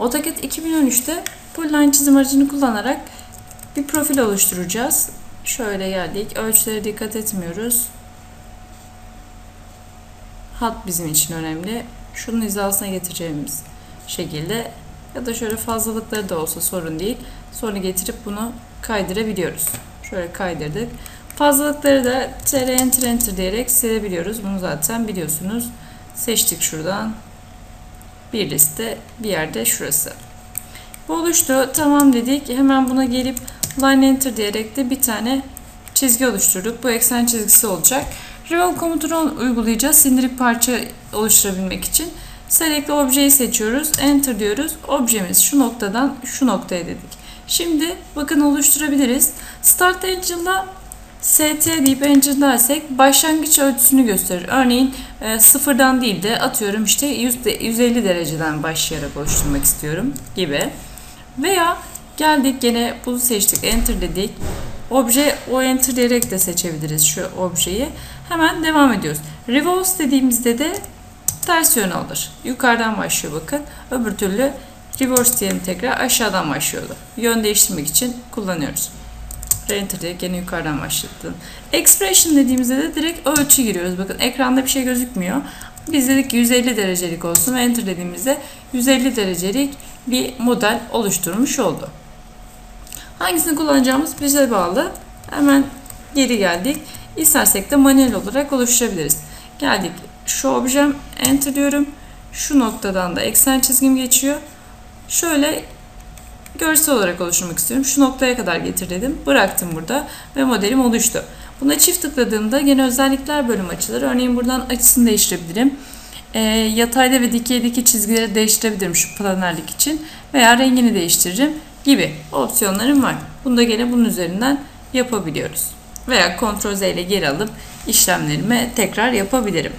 AutoCAD 2013'te Polyline çizim aracını kullanarak bir profil oluşturacağız. Şöyle geldik. Ölçülere dikkat etmiyoruz. Hat bizim için önemli. Şunun hizasına getireceğimiz şekilde ya da şöyle fazlalıkları da olsa sorun değil. Sonra getirip bunu kaydırabiliyoruz. Şöyle kaydırdık. Fazlalıkları da tr enter enter diyerek silebiliyoruz. Bunu zaten biliyorsunuz. Seçtik şuradan. Bir liste bir yerde şurası. Bu oluştu. Tamam dedik. Hemen buna gelip line enter diyerek de bir tane çizgi oluşturduk. Bu eksen çizgisi olacak. Revolve komutunu uygulayacağız. Sindirik parça oluşturabilmek için. Select objeyi seçiyoruz. Enter diyoruz. Objemiz şu noktadan şu noktaya dedik. Şimdi bakın oluşturabiliriz. Start Angel'da ST deyip Enter dersek başlangıç ölçüsünü gösterir. Örneğin e, sıfırdan değil de atıyorum işte 100 de- 150 dereceden başlayarak oluşturmak istiyorum gibi. Veya geldik gene bunu seçtik enter dedik. Obje o enter diyerek de seçebiliriz şu objeyi. Hemen devam ediyoruz. Reverse dediğimizde de ters yön alır. Yukarıdan başlıyor bakın. Öbür türlü reverse diyelim tekrar aşağıdan başlıyordu. Yön değiştirmek için kullanıyoruz. Enter diye gene yukarıdan başlattın. Expression dediğimizde de direkt ölçü giriyoruz. Bakın ekranda bir şey gözükmüyor. Biz dedik ki 150 derecelik olsun enter dediğimizde 150 derecelik bir model oluşturmuş oldu. Hangisini kullanacağımız bize bağlı. Hemen geri geldik. İstersek de manuel olarak oluşturabiliriz. Geldik. Şu objem enter diyorum. Şu noktadan da eksen çizgim geçiyor. Şöyle görsel olarak oluşturmak istiyorum. Şu noktaya kadar getir dedim. Bıraktım burada ve modelim oluştu. Buna çift tıkladığımda gene özellikler bölümü açılır. Örneğin buradan açısını değiştirebilirim. E, yatayda ve dikeydeki çizgileri değiştirebilirim şu planerlik için. Veya rengini değiştiririm gibi opsiyonlarım var. Bunu da gene bunun üzerinden yapabiliyoruz. Veya Ctrl Z ile geri alıp işlemlerimi tekrar yapabilirim.